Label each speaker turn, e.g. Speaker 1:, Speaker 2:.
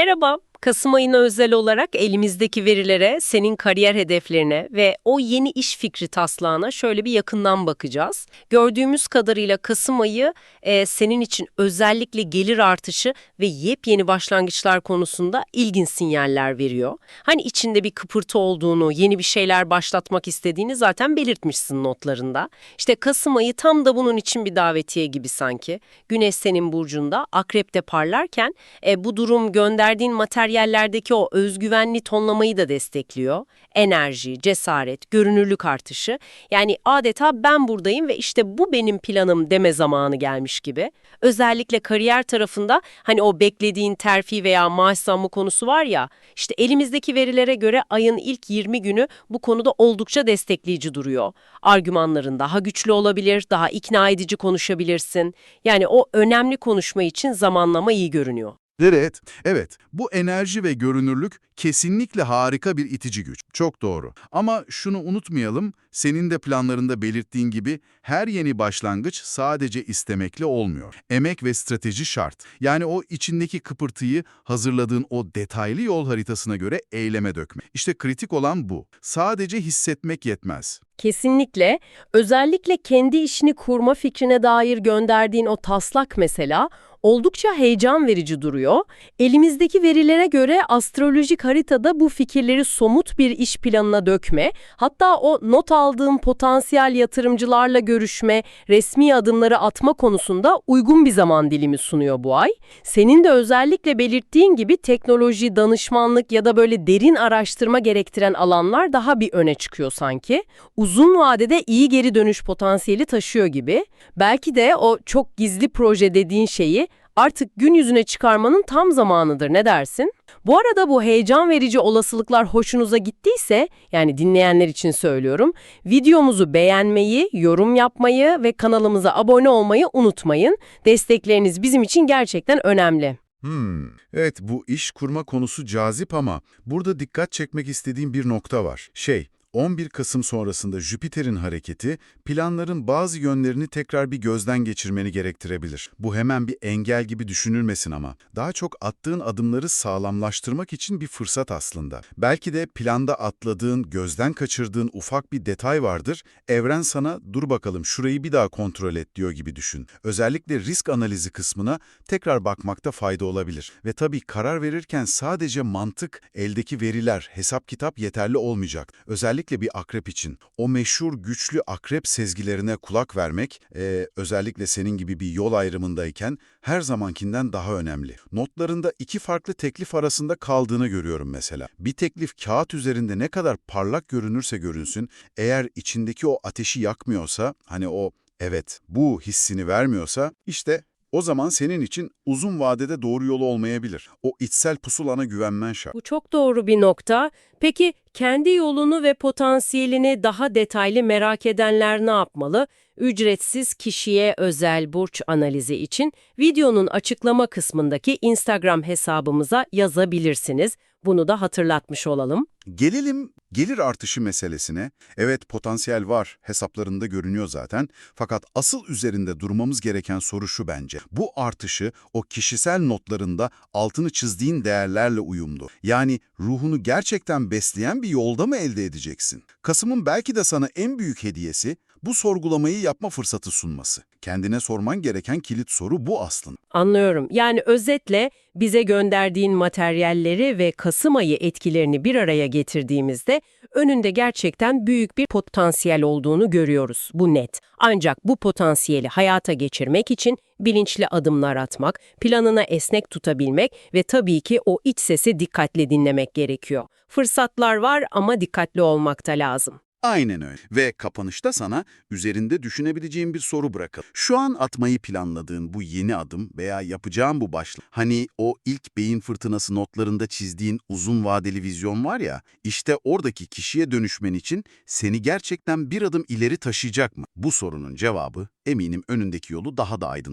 Speaker 1: Merhaba. Kasım ayına özel olarak elimizdeki verilere, senin kariyer hedeflerine ve o yeni iş fikri taslağına şöyle bir yakından bakacağız. Gördüğümüz kadarıyla Kasım ayı e, senin için özellikle gelir artışı ve yepyeni başlangıçlar konusunda ilginç sinyaller veriyor. Hani içinde bir kıpırtı olduğunu, yeni bir şeyler başlatmak istediğini zaten belirtmişsin notlarında. İşte Kasım ayı tam da bunun için bir davetiye gibi sanki. Güneş senin burcunda, akrepte parlarken e, bu durum gönderdiğin materyallerdeki o özgüvenli tonlamayı da destekliyor. Enerji, cesaret, görünürlük artışı. Yani adeta ben buradayım ve işte bu benim planım deme zamanı gelmiş gibi. Özellikle kariyer tarafında hani o beklediğin terfi veya maaş zammı konusu var ya, işte elimizdeki verilere göre ayın ilk 20 günü bu konuda oldukça destekleyici duruyor. Argümanların daha güçlü olabilir, daha ikna edici konuşabilirsin. Yani o önemli konuşma için zamanlama iyi görünüyor.
Speaker 2: Evet, evet. Bu enerji ve görünürlük kesinlikle harika bir itici güç. Çok doğru. Ama şunu unutmayalım, senin de planlarında belirttiğin gibi her yeni başlangıç sadece istemekle olmuyor. Emek ve strateji şart. Yani o içindeki kıpırtıyı hazırladığın o detaylı yol haritasına göre eyleme dökme. İşte kritik olan bu. Sadece hissetmek yetmez.
Speaker 1: Kesinlikle. Özellikle kendi işini kurma fikrine dair gönderdiğin o taslak mesela oldukça heyecan verici duruyor. Elimizdeki verilere göre astrolojik haritada bu fikirleri somut bir iş planına dökme, hatta o not aldığım potansiyel yatırımcılarla görüşme, resmi adımları atma konusunda uygun bir zaman dilimi sunuyor bu ay. Senin de özellikle belirttiğin gibi teknoloji, danışmanlık ya da böyle derin araştırma gerektiren alanlar daha bir öne çıkıyor sanki. Uzun vadede iyi geri dönüş potansiyeli taşıyor gibi. Belki de o çok gizli proje dediğin şeyi artık gün yüzüne çıkarmanın tam zamanıdır ne dersin? Bu arada bu heyecan verici olasılıklar hoşunuza gittiyse, yani dinleyenler için söylüyorum, videomuzu beğenmeyi, yorum yapmayı ve kanalımıza abone olmayı unutmayın. Destekleriniz bizim için gerçekten önemli.
Speaker 2: Hmm, evet bu iş kurma konusu cazip ama burada dikkat çekmek istediğim bir nokta var. Şey, 11 Kasım sonrasında Jüpiter'in hareketi planların bazı yönlerini tekrar bir gözden geçirmeni gerektirebilir. Bu hemen bir engel gibi düşünülmesin ama. Daha çok attığın adımları sağlamlaştırmak için bir fırsat aslında. Belki de planda atladığın, gözden kaçırdığın ufak bir detay vardır. Evren sana dur bakalım şurayı bir daha kontrol et diyor gibi düşün. Özellikle risk analizi kısmına tekrar bakmakta fayda olabilir. Ve tabii karar verirken sadece mantık, eldeki veriler, hesap kitap yeterli olmayacak. Özellikle bir akrep için o meşhur güçlü akrep sezgilerine kulak vermek, e, özellikle senin gibi bir yol ayrımındayken her zamankinden daha önemli. Notlarında iki farklı teklif arasında kaldığını görüyorum mesela. Bir teklif kağıt üzerinde ne kadar parlak görünürse görünsün, eğer içindeki o ateşi yakmıyorsa, hani o evet bu hissini vermiyorsa, işte o zaman senin için uzun vadede doğru yolu olmayabilir. O içsel pusulana güvenmen şart.
Speaker 1: Bu çok doğru bir nokta. Peki kendi yolunu ve potansiyelini daha detaylı merak edenler ne yapmalı? Ücretsiz kişiye özel burç analizi için videonun açıklama kısmındaki Instagram hesabımıza yazabilirsiniz. Bunu da hatırlatmış olalım.
Speaker 2: Gelelim gelir artışı meselesine. Evet potansiyel var, hesaplarında görünüyor zaten. Fakat asıl üzerinde durmamız gereken soru şu bence. Bu artışı o kişisel notlarında altını çizdiğin değerlerle uyumlu. Yani ruhunu gerçekten besleyen bir yolda mı elde edeceksin? Kasım'ın belki de sana en büyük hediyesi bu sorgulamayı yapma fırsatı sunması. Kendine sorman gereken kilit soru bu aslında.
Speaker 1: Anlıyorum. Yani özetle bize gönderdiğin materyalleri ve Kasım ayı etkilerini bir araya getirdiğimizde önünde gerçekten büyük bir potansiyel olduğunu görüyoruz. Bu net. Ancak bu potansiyeli hayata geçirmek için bilinçli adımlar atmak, planına esnek tutabilmek ve tabii ki o iç sesi dikkatle dinlemek gerekiyor. Fırsatlar var ama dikkatli olmak da lazım.
Speaker 2: Aynen öyle. Ve kapanışta sana üzerinde düşünebileceğin bir soru bırakalım. Şu an atmayı planladığın bu yeni adım veya yapacağın bu başlık, hani o ilk beyin fırtınası notlarında çizdiğin uzun vadeli vizyon var ya, işte oradaki kişiye dönüşmen için seni gerçekten bir adım ileri taşıyacak mı? Bu sorunun cevabı eminim önündeki yolu daha da aydınlatacak.